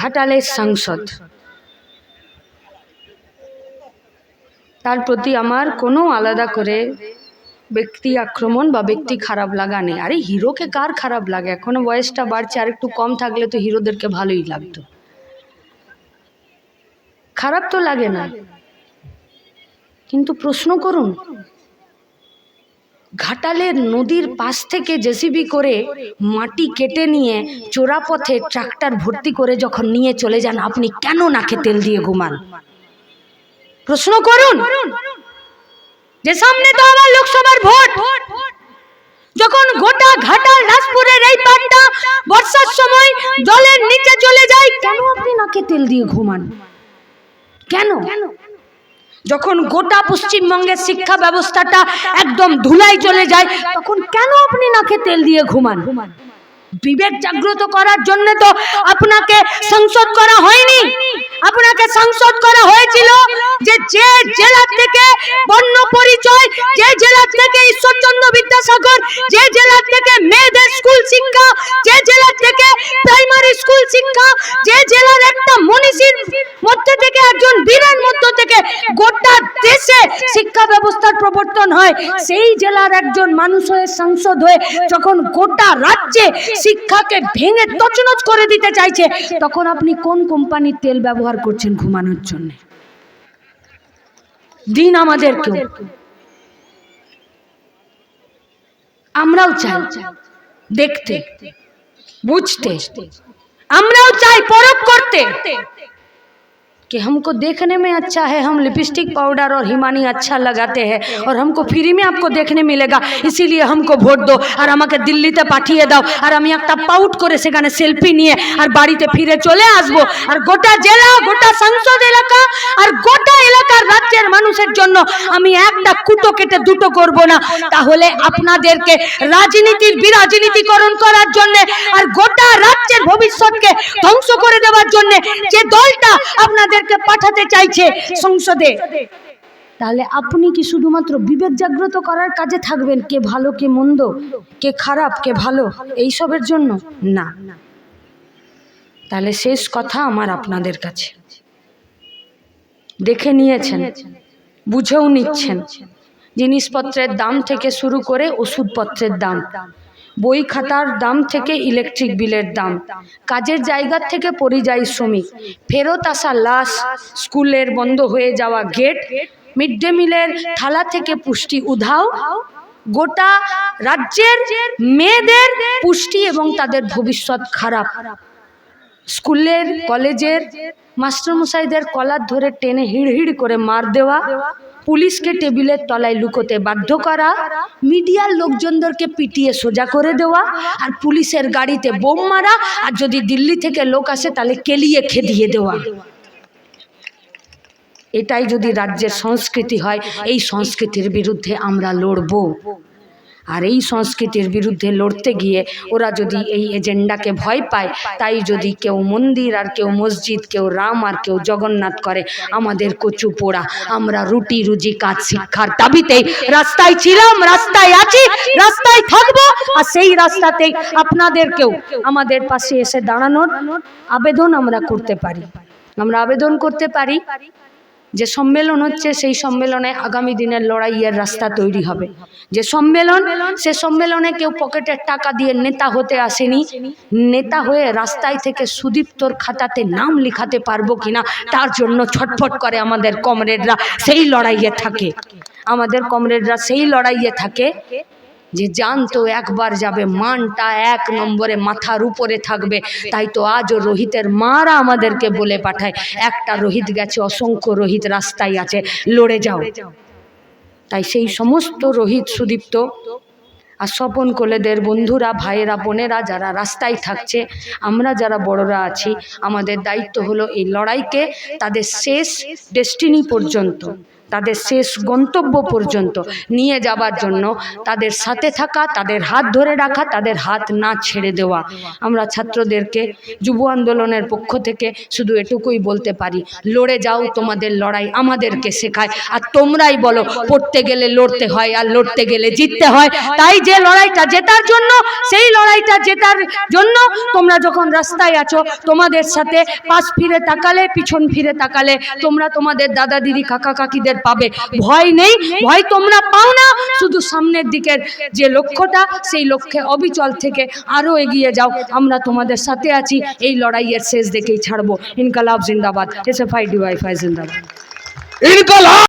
ঘাটালের সাংসদ। তার প্রতি আমার কোনো আলাদা করে ব্যক্তি আক্রমণ বা ব্যক্তি খারাপ লাগা নেই। আরে হিরোকে কার খারাপ লাগে? এখনও বয়সটা বাড়ছে, আর একটু কম থাকলে তো হিরোদেরকে ভালোই লাগতো। খারাপ তো লাগে না। কিন্তু প্রশ্ন করুন ঘাটালের নদীর পাশ থেকে জেসিবি করে মাটি কেটে নিয়ে চোরাপথে ট্রাক্টর ভর্তি করে যখন নিয়ে চলে যান, আপনি কেন নাকে তেল দিয়ে ঘুমান? প্রশ্ন করুন। যে সামনে তো আমার লোকসভার ভোট। যখন গোটা ঘাটাল দাসপুরের এই পাটটা বর্ষার সময় জলের নিচে চলে যায়, কেন আপনি নাকে তেল দিয়ে ঘুমান? কেন? যখন গোটা পশ্চিমবঙ্গের শিক্ষা ব্যবস্থাটা একদম ধুলাই চলে যায়, তখন কেন আপনি নাকে তেল দিয়ে ঘুমান? বিবেক জাগ্রত করার জন্য তো আপনাকে সংসদ করা হয়নি। আপনাকে সংসদ করা হয়েছিল যে যে জেলা থেকে বর্ণ পরিচয়, যে জেলা থেকে ঈশ্বরচন্দ্র বিদ্যাসাগর, যে জেলা থেকে মেয়েদের স্কুল শিক্ষা, যে জেলা থেকে প্রাইমারি স্কুল শিক্ষা, যে জেলার একটা মনীষীর মধ্যে থেকে একজন বীরের মধ্য থেকে গোটা দেশে শিক্ষা ব্যবস্থার প্রবর্তন হয়। সেই জেলার একজন মানুষ হয়ে সাংসদ হয়ে যখন গোটা রাজ্যে শিক্ষাকে ভেঙে তছনছ করে দিতে চাইছে তখন আপনি কোন কোম্পানির তেল ব্যবহার করছেন ঘুমানোর জন্য? দিন আমাদেরকেও আমরাও চাই। দেখতে বুঝতে। আমরাও চাই পরব করতে। कि हमको देखने में अच्छा है हम लिपस्टिक पाउडर और हिमानी अच्छा लगाते हैं और हमको फ्री में आपको देखने मिलेगा इसीलिए हमको ভোট দো আর আমাকে দিল্লিতে পাঠিয়ে দাও আর আমি একটা পাউট করে সেখানে সেলফি নিয়ে আর বাড়িতে ফিরে চলে আসব আর গোটা জেলা গোটা সংসদ এলাকা আর গোটা এলাকার রাজ্যের মানুষের জন্য আমি একটা কুটো কেটে দুটো করব না তাহলে আপনাদেরকে রাজনীতির বিরাজনীতিকরণ করার জন্য আর গোটা রাজ্যের ভবিষ্যৎকে ধ্বংস করে দেওয়ার জন্য যে দলটা আপনাদেরকে পাঠাতে চাইছে সংসদে। তাহলে আপনি কি শুধুমাত্র বিবেক জাগ্রত করার কাজে থাকবেন, কে ভালো, কে মন্দ, কে খারাপ, কে ভালো, এইসবের জন্য? না। তাহলে শেষ কথা আমার আপনাদের কাছে। দেখে নিয়েছেন, বুঝেও নিচ্ছেন। জিনিসপত্রের দাম থেকে শুরু করে ওষুধপত্রের দাম। বই খাতার দাম থেকে ইলেকট্রিক বিলের দাম। কাজের জায়গার থেকে পরিযায়ী শ্রমিক। ফেরত আসা লাশ, স্কুলের বন্ধ হয়ে যাওয়া গেট, মিড ডে মিলের থালা থেকে পুষ্টি উধাও, গোটা রাজ্যের মেয়েদের পুষ্টি এবং তাদের ভবিষ্যৎ খারাপ। স্কুলের, কলেজের মাস্টারমশাইদের কলার ধরে টেনে হিড় হিড় করে মার দেওয়া পুলিশকে টেবিলের তলায় লুকোতে বাধ্য করা, মিডিয়ার লোকজনদেরকে পিটিয়ে সোজা করে দেওয়া আর পুলিশের গাড়িতে বোম মারা আর যদি দিল্লি থেকে লোক আসে তাহলে কেলিয়ে খেদিয়ে দেওয়া। এটাই যদি রাজ্যের সংস্কৃতি হয়, এই সংস্কৃতির বিরুদ্ধে আমরা লড়বো। আর এই সংস্কৃতির বিরুদ্ধে লড়তে গিয়ে ওরা যদি এই এজেন্ডাকে ভয় পায়, তাই যদি কেউ মন্দির আর কেউ মসজিদ, কেউ রাম আর কেউ জগন্নাথ করে, আমাদের কচু পোড়া, আমরা রুটি রুজি কাজ শিক্ষার দাবিতেই রাস্তায় ছিলাম, রাস্তায় আছি, রাস্তায় থাকব, আর সেই রাস্তাতেই আপনাদেরকেও আমাদের পাশে এসে দাঁড়ানোর আবেদন আমরা করতে পারি। আমরা আবেদন করতে পারি। যে সম্মেলন হচ্ছে, সেই সম্মেলনে আগামী দিনের লড়াইয়ের রাস্তা তৈরি হবে। যে সম্মেলন, সে সম্মেলনে কেউ পকেটের টাকা দিয়ে নেতা হতে আসেনি। নেতা হয়ে রাস্তায় থেকে সুদীপ্তর খাতাতে নাম লিখাতে পারব কিনা, তার জন্য ছটফট করে আমাদের কমরেডরা সেই লড়াইয়ে থাকে। আমাদের কমরেডরা সেই লড়াইয়ে থাকে যে জানতো একবার যাবে, মানটা এক নম্বরে মাথার উপরে থাকবে। তাই তো আজও রোহিতের মারা আমাদেরকে বলে পাঠায়, একটা রোহিত গেছে, অসংখ্য রোহিত রাস্তায় আছে, লড়ে যাও। তাই সেই সমস্ত রোহিত সুদীপ্ত আর স্বপন কোলেদের বন্ধুরা, ভাইয়েরা, বোনেরা যারা রাস্তায় থাকছে, আমরা যারা বড়রা আছি, আমাদের দায়িত্ব হলো এই লড়াইকে তাদের শেষ ডেস্টিনি পর্যন্ত তাদের শেষ গন্তব্য পর্যন্ত নিয়ে যাবার জন্য তাদের সাথে থাকা, তাদের হাত ধরে রাখা, তাদের হাত না ছেড়ে দেওয়া। আমরা ছাত্রদেরকে যুব আন্দোলনের পক্ষ থেকে শুধু এটুকুই বলতে পারি, লড়ে যাও তোমাদের লড়াই আমাদেরকে শেখায়, আর তোমরাই বলো, পড়তে গেলে লড়তে হয় আর লড়তে গেলে জিততে হয়। তাই যে লড়াইটা জেতার জন্য, সেই লড়াইটা জেতার জন্য তোমরা যখন রাস্তায় আছো, তোমাদের সাথে পাশ ফিরে তাকালে, পিছন ফিরে তাকালে তোমরা তোমাদের দাদা দিদি কাকা কাকিদের পাবে। ভয় নেই, ভয় তোমরা পাও না। শুধু সামনের দিকের যে লক্ষ্যটা, সেই লক্ষ্যে অবিচল থেকে আরও এগিয়ে যাও। আমরা তোমাদের সাথে আছি, এই লড়াইয়ের শেষ দেখেই ছাড়বো। ইনকালাব জিন্দাবাদ এস এফ আই ডিওয়াইফাই জিন্দাবাদ। ইনকলাব!